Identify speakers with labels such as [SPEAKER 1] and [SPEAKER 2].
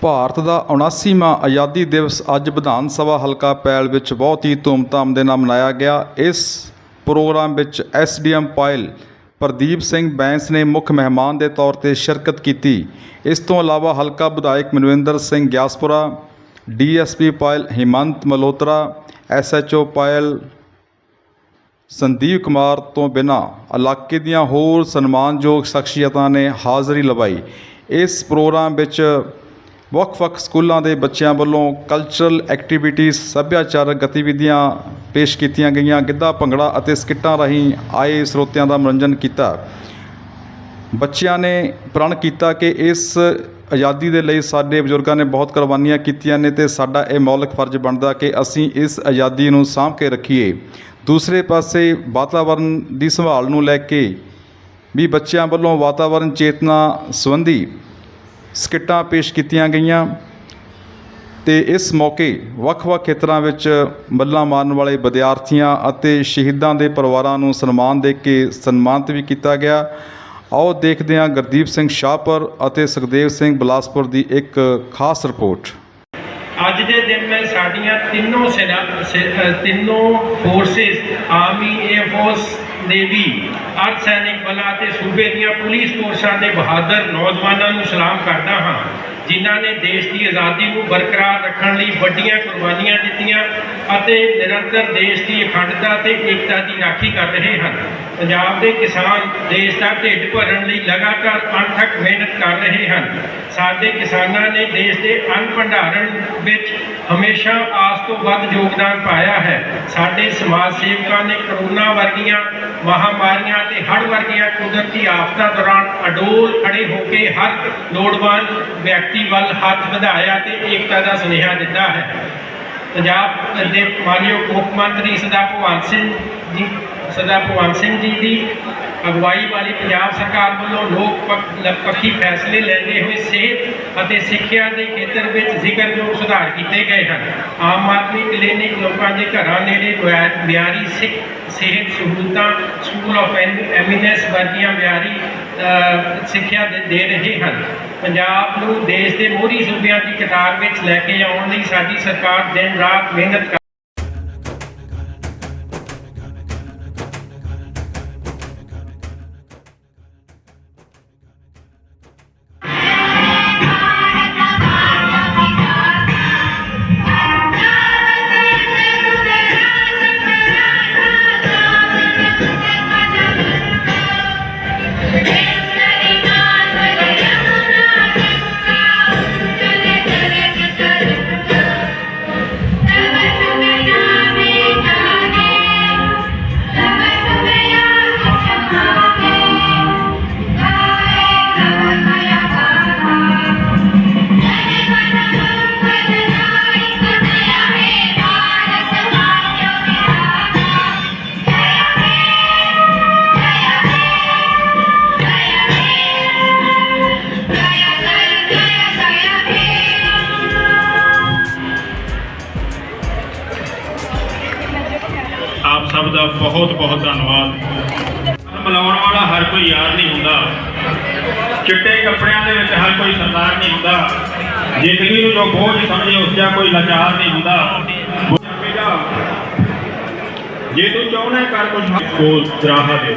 [SPEAKER 1] ਭਾਰਤ ਦਾ 79ਵਾਂ ਆਜ਼ਾਦੀ ਦਿਵਸ ਅੱਜ ਵਿਧਾਨ ਸਭਾ ਹਲਕਾ ਪੈਲ ਵਿੱਚ ਬਹੁਤ ਹੀ ਧੂਮਧਾਮ ਦੇ ਨਾਲ ਮਨਾਇਆ ਗਿਆ। ਇਸ ਪ੍ਰੋਗਰਾਮ ਵਿੱਚ ਐਸਡੀਐਮ ਪਾਇਲ ਪ੍ਰਦੀਪ ਸਿੰਘ ਬੈਂਸ ਨੇ ਮੁੱਖ ਮਹਿਮਾਨ ਦੇ ਤੌਰ ਤੇ ਸ਼ਿਰਕਤ ਕੀਤੀ। ਇਸ ਤੋਂ ਇਲਾਵਾ ਹਲਕਾ ਵਿਧਾਇਕ ਮਨਵਿੰਦਰ ਸਿੰਘ ਗਿਆਸਪੁਰਾ ਡੀਐਸਪੀ ਪਾਇਲ ਹਿਮੰਤ ਮਲੋਤਰਾ ਐਸਐਚਓ ਪਾਇਲ ਸੰਦੀਪ ਕੁਮਾਰ ਤੋਂ ਬਿਨਾਂ ਇਲਾਕੇ ਦੀਆਂ ਹੋਰ ਸਨਮਾਨਯੋਗ ਸ਼ਖਸੀਅਤਾਂ ਨੇ ਹਾਜ਼ਰੀ ਲਵਾਈ। ਇਸ ਪ੍ਰੋਗਰਾਮ ਵਿੱਚ ਵੱਖ-ਵੱਖ ਸਕੂਲਾਂ ਦੇ ਬੱਚਿਆਂ ਵੱਲੋਂ ਕਲਚਰਲ ਐਕਟੀਵਿਟੀਜ਼ ਸੱਭਿਆਚਾਰਕ ਗਤੀਵਿਧੀਆਂ ਪੇਸ਼ ਕੀਤੀਆਂ ਗਈਆਂ। ਗਿੱਧਾ, ਭੰਗੜਾ ਅਤੇ ਸਕਿੱਟਾਂ ਰਾਹੀਂ ਆਏ ਸਰੋਤਿਆਂ ਦਾ ਮਨੋਰੰਜਨ ਕੀਤਾ। ਬੱਚਿਆਂ ਨੇ ਪ੍ਰਣ ਕੀਤਾ ਕਿ ਇਸ ਆਜ਼ਾਦੀ ਦੇ ਲਈ ਸਾਡੇ ਬਜ਼ੁਰਗਾਂ ਨੇ ਬਹੁਤ ਕੁਰਬਾਨੀਆਂ ਕੀਤੀਆਂ ਨੇ ਤੇ ਸਾਡਾ ਇਹ ਮੌਲਿਕ ਫਰਜ਼ ਬਣਦਾ ਕਿ ਅਸੀਂ ਇਸ ਆਜ਼ਾਦੀ ਨੂੰ ਸਾਂਭ ਕੇ ਰੱਖੀਏ। ਦੂਸਰੇ ਪਾਸੇ ਵਾਤਾਵਰਣ ਦੀ ਸੰਭਾਲ ਨੂੰ ਲੈ ਕੇ ਵੀ ਬੱਚਿਆਂ ਵੱਲੋਂ ਵਾਤਾਵਰਣ ਚੇਤਨਾ ਸੰਬੰਧੀ ਸਕਿੱਟਾਂ ਪੇਸ਼ ਕੀਤੀਆਂ ਗਈਆਂ ਤੇ ਇਸ ਮੌਕੇ ਵੱਖ-ਵੱਖ ਖੇਤਰਾਂ ਵਿੱਚ ਮੱਲਾਂ ਮਾਰਨ ਵਾਲੇ ਵਿਦਿਆਰਥੀਆਂ ਅਤੇ ਸ਼ਹੀਦਾਂ ਦੇ ਪਰਿਵਾਰਾਂ ਨੂੰ ਸਨਮਾਨ ਦੇ ਕੇ ਸਨਮਾਨਿਤ ਵੀ ਕੀਤਾ ਗਿਆ। ਆਓ ਦੇਖਦੇ ਹਾਂ ਗੁਰਦੀਪ ਸਿੰਘ ਸ਼ਾਹਪੁਰ ਅਤੇ ਸੁਖਦੇਵ ਸਿੰਘ ਬਲਾਸਪੁਰ ਦੀ ਇੱਕ ਖਾਸ ਰਿਪੋਰਟ।
[SPEAKER 2] ਅੱਜ ਦੇ ਦਿਨ ਮੈਂ ਸਾਡੀਆਂ ਤਿੰਨੋਂ ਸੈਨਾ ਤਿੰਨੋਂ forces army air force navy ਅਰਧ ਸੈਨਿਕ ਬਲਾਂ ਤੇ ਸੂਬੇ ਦੀਆਂ ਪੁਲਿਸ ਫੋਰਸਾਂ ਦੇ ਬਹਾਦਰ ਨੌਜਵਾਨਾਂ ਨੂੰ ਸਲਾਮ ਕਰਦਾ ਹਾਂ, ਜਿਨ੍ਹਾਂ ਨੇ ਦੇਸ਼ ਦੀ ਆਜ਼ਾਦੀ ਨੂੰ ਬਰਕਰਾਰ ਰੱਖਣ ਲਈ ਵੱਡੀਆਂ ਕੁਰਬਾਨੀਆਂ ਦਿੱਤੀਆਂ ਅਤੇ ਨਿਰੰਤਰ ਦੇਸ਼ ਦੀ ਅਖੰਡਤਾ ਤੇ ਏਕਤਾ ਦੀ ਰਾਖੀ ਕਰ ਰਹੇ ਹਨ। ਪੰਜਾਬ ਦੇ ਕਿਸਾਨ ਦੇਸ਼ ਦਾ ਢਿੱਡ ਭਰਨ ਲਈ ਲਗਾਤਾਰ ਅਣਥੱਕ ਮਿਹਨਤ ਕਰ ਰਹੇ ਹਨ। ਸਾਡੇ ਕਿਸਾਨਾਂ ਨੇ ਦੇਸ਼ ਦੇ ਅੰਨ ਭੰਡਾਰਨ ਵਿੱਚ ਹਮੇਸ਼ਾ ਆਸ ਤੋਂ ਵੱਧ ਯੋਗਦਾਨ ਪਾਇਆ ਹੈ। ਸਾਡੇ ਸਮਾਜ ਸੇਵਕਾਂ ਨੇ ਕਰੋਨਾ ਵਰਗੀਆਂ ਮਹਾਮਾਰੀਆਂ ਤੇ ਹੜ੍ਹ ਵਰਗੀਆਂ ਕੁਦਰਤੀ ਆਫਤਾਂ ਦੌਰਾਨ ਅਡੋਲ ਖੜੇ ਹੋ ਕੇ ਹਰ ਲੋੜਵੰਦ ਵਿਅਕਤੀ ਵੱਲ ਹੱਥ ਵਧਾਇਆ ਤੇ ਏਕਤਾ ਦਾ ਸੁਨੇਹਾ ਦਿੱਤਾ ਹੈ। ਪੰਜਾਬ ਦੇ ਮਾਨਯੋਗ ਮੁੱਖ ਮੰਤਰੀ ਸਰਦਾਰ ਭਗਵੰਤ ਸਿੰਘ ਜੀ ਸਰਦਾਰ ਭਗਵੰਤ ਸਿੰਘ ਜੀ ਦੀ ਅਗਵਾਈ ਵਾਲੀ ਪੰਜਾਬ ਸਰਕਾਰ ਵੱਲੋਂ ਲੋਕ ਪੱਖ- ਪੱਖੀ ਫੈਸਲੇ ਲੈਂਦੇ ਹੋਏ ਸਿਹਤ ਅਤੇ ਸਿੱਖਿਆ ਦੇ ਖੇਤਰ ਵਿੱਚ ਜ਼ਿਕਰਯੋਗ ਸੁਧਾਰ ਕੀਤੇ ਗਏ ਹਨ। ਆਮ ਆਦਮੀ ਕਲੀਨਿਕ ਲੋਕਾਂ ਦੇ ਘਰਾਂ ਨੇੜੇ ਮਿਆਰੀ ਸਿੱਖ ਸਿਹਤ ਸਹੂਲਤਾਂ ਸਕੂਲ ਆਫ ਐਮੀਨੈਂਸ ਵਰਗੀਆਂ ਮਿਆਰੀ ਸਿੱਖਿਆ ਦੇ ਦੇ ਰਹੇ ਹਨ। ਪੰਜਾਬ ਨੂੰ ਦੇਸ਼ ਦੇ ਮੋਹਰੀ ਸੂਬਿਆਂ ਦੀ ਕਤਾਰ ਵਿੱਚ ਲੈ ਕੇ ਆਉਣ ਲਈ ਸਾਡੀ ਸਰਕਾਰ ਦਿਨ ਰਾਤ ਮਿਹਨਤ
[SPEAKER 3] ਆਪ ਸਭ ਦਾ ਬਹੁਤ ਬਹੁਤ ਧੰਨਵਾਦ। ਬੁਲਾਉਣ ਵਾਲਾ ਹਰ ਕੋਈ ਯਾਰ ਨਹੀਂ ਹੁੰਦਾ। ਚਿੱਟੇ ਕੱਪੜਿਆਂ ਦੇ ਵਿੱਚ ਹਰ ਕੋਈ ਸਰਦਾਰ ਨਹੀਂ ਹੁੰਦਾ। ਜ਼ਿੰਦਗੀ ਨੂੰ ਜੋ ਬੋਝ ਸਮਝੇ, ਉਸ ਦਾ ਕੋਈ ਲਾਚਾਰ ਨਹੀਂ ਹੁੰਦਾ। ਬੇਟਾ ਜੇ ਤੂੰ ਚਾਹੁੰਦਾ ਕਰ ਕੁਝ ਕੋਲ ਦਰਾਹਾ ਦੇ।